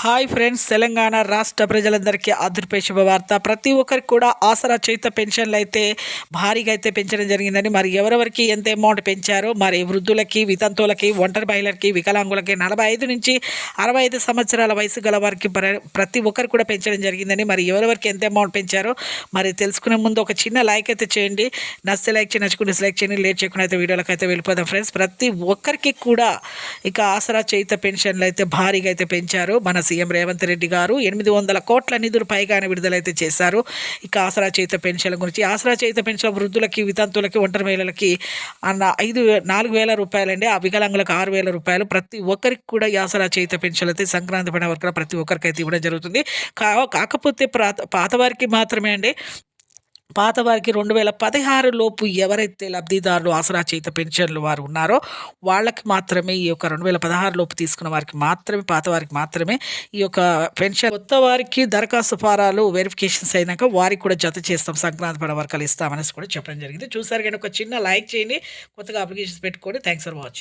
Hi friends Telangana రాష్ట్ర ప్రజలందరికీ ఆదుర్పే శుభవార్త. ప్రతి ఒక్కరికి కూడా ఆసరా చేత పెన్షన్లు అయితే భారీగా అయితే పెంచడం జరిగిందని మరి ఎవరెవరికి ఎంత అమౌంట్ పెంచారో మరి వృద్ధులకి వితంతువులకి ఒంటరి మహిళలకి వికలాంగులకి నలభై ఐదు నుంచి అరవై ఐదు సంవత్సరాల వయసు గల వారికి ప్రతి ఒక్కరు కూడా పెంచడం జరిగిందని మరి ఎవరెవరికి ఎంత అమౌంట్ పెంచారో మరి తెలుసుకునే ముందు ఒక చిన్న లైక్ అయితే చేయండి. నచ్చితే లైక్ చేయండి నచ్చుకుంటే సెలెక్ట్ చేయండి. లేట్ చేయకుండా అయితే వీడియోలకు అయితే వెళ్ళిపోదాం ఫ్రెండ్స్. ప్రతి ఒక్కరికి కూడా ఇక ఆసరా చేత పెన్షన్లు అయితే భారీగా అయితే పెంచారు. మన సీఎం రేవంత్ రెడ్డి గారు ఎనిమిది వందల కోట్ల నిధులు పైగానే విడుదలైతే చేశారు. ఇక ఆసరా చేత పెన్షన్ల గురించి ఆసరా చేత పెన్షన్ వృద్ధులకి వితంతులకి ఒంటరి మహిళలకి అన్న ఐదు వే- నాలుగు వేల రూపాయలండి. ఆ వికలాంగులకు ఆరు వేల రూపాయలు. ప్రతి ఒక్కరికి కూడా ఈ ఆసరా చేత పెన్షన్లు అయితే సంక్రాంతి పండుగ వరకు కూడా ప్రతి ఒక్కరికి అయితే ఇవ్వడం జరుగుతుంది. కా కాకపోతే పాత వారికి మాత్రమే అండి. పాత వారికి రెండు వేల పదహారు లోపు ఎవరైతే లబ్ధిదారులు ఆసరా చేత పెన్షన్లు వారు ఉన్నారో వాళ్ళకి మాత్రమే ఈ యొక్క రెండు వేల పదహారు లోపు తీసుకున్న వారికి మాత్రమే పాత వారికి మాత్రమే ఈ యొక్క పెన్షన్. కొత్త వారికి దరఖాస్తు ఫారాలు వెరిఫికేషన్స్ అయినాక వారికి కూడా జత చేస్తాం సంక్రాంతి పండుగ ఇస్తామనేసి కూడా చెప్పడం జరిగింది. చూసారు కానీ ఒక చిన్న లైక్ చేయండి కొత్తగా అప్లికేషన్స్ పెట్టుకోండి. Thanks for watching